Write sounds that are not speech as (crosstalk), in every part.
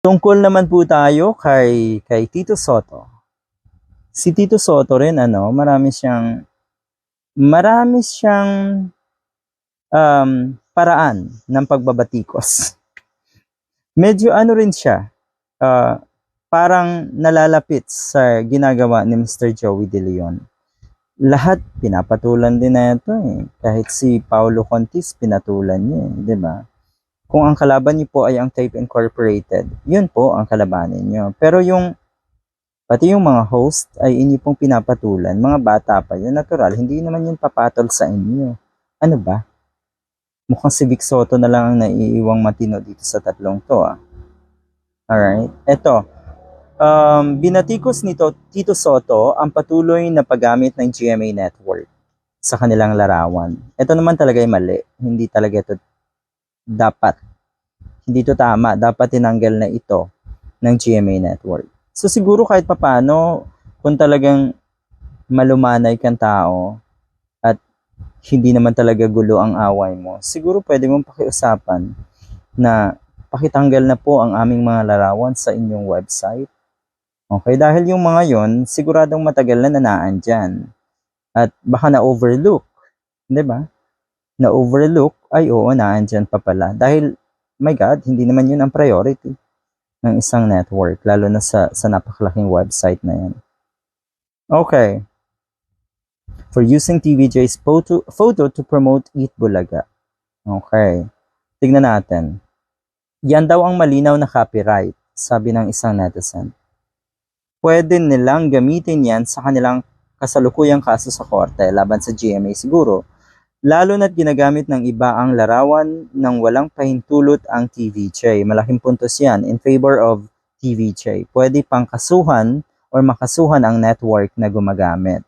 Tungkol naman po tayo kay, kay Tito Soto. Si Tito Soto rin, ano, marami siyang, marami siyang um, paraan ng pagbabatikos. (laughs) Medyo ano rin siya, ah, parang nalalapit sa ginagawa ni Mr. Joey De Leon. Lahat pinapatulan din na ito eh. Kahit si Paulo Contis, pinatulan niya eh, di ba? Kung ang kalaban niyo po ay ang Tape Incorporated, yun po ang kalabanin niyo. Pero yung, pati yung mga host ay inyo pong pinapatulan, mga bata pa yun, natural, hindi naman yun papatol sa inyo. Ano ba? Mukhang si Vic Soto na lang ang naiiwang matino dito sa tatlong to ah. Alright, eto. Um, binatikos nito Tito Soto ang patuloy na paggamit ng GMA Network sa kanilang larawan. Ito naman talaga ay mali. Hindi talaga ito dapat. Hindi ito tama. Dapat tinanggal na ito ng GMA Network. So siguro kahit papano, kung talagang malumanay kang tao at hindi naman talaga gulo ang away mo, siguro pwede mong pakiusapan na pakitanggal na po ang aming mga larawan sa inyong website. Okay, dahil yung mga yon siguradong matagal na nanaan dyan. At baka na-overlook. Ba? Na-overlook, ay oo, naandyan pa pala. Dahil, my God, hindi naman yun ang priority ng isang network, lalo na sa, sa napakalaking website na yan. Okay. For using TVJ's photo, photo to promote Eat Bulaga. Okay. Tignan natin. Yan daw ang malinaw na copyright, sabi ng isang netizen. Pwede nilang gamitin yan sa kanilang kasalukuyang kaso sa korte laban sa GMA siguro, lalo na't ginagamit ng iba ang larawan ng walang pahintulot ang TVJ. Malaking puntos yan in favor of TVJ. Pwede pang kasuhan or makasuhan ang network na gumagamit.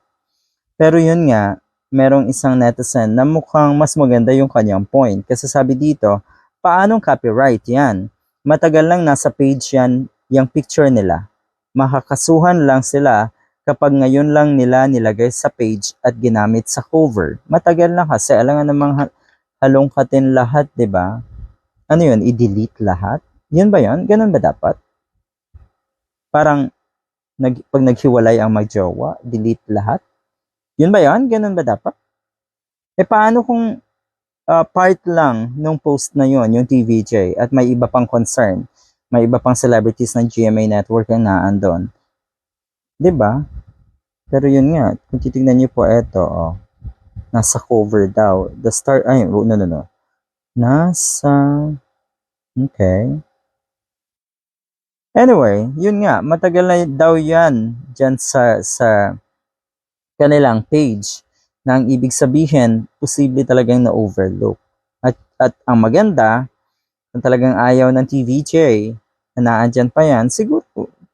Pero yun nga, merong isang netizen na mukhang mas maganda yung kanyang point. Kasi sabi dito, paanong copyright yan? Matagal lang nasa page yan, yung picture nila. Makakasuhan lang sila kapag ngayon lang nila nilagay sa page at ginamit sa cover. Matagal na kasi, alam nga namang ha- halongkatin lahat, ba? Ano yun, i-delete lahat? Yun ba yun? Ganun ba dapat? Parang, nag, pag naghiwalay ang magjowa, delete lahat? Yun ba yun? Ganun ba dapat? Eh paano kung ah, part lang nung post na yun, yung TVJ, at may iba pang concern, may iba pang celebrities ng GMA Network ang naandon. 'Di ba? Pero yun nga, kung titignan niyo po ito, oh, nasa cover daw. The star, ay, no, no, no. Nasa, okay. Anyway, yun nga, matagal na daw yan dyan sa, sa kanilang page na ang ibig sabihin, posible talagang na-overlook. At, at ang maganda, kung talagang ayaw ng TVJ na naandyan pa yan, siguro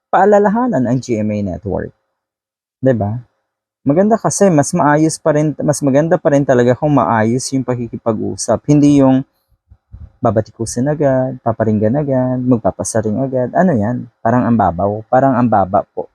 paalalahanan ang GMA network. 'Di ba? Maganda kasi mas maayos pa rin mas maganda pa rin talaga kung maayos yung pakikipag-usap, hindi yung babatikusin agad, paparinggan agad, magpapasaring agad. Ano 'yan? Parang ang babaw, parang ang baba po.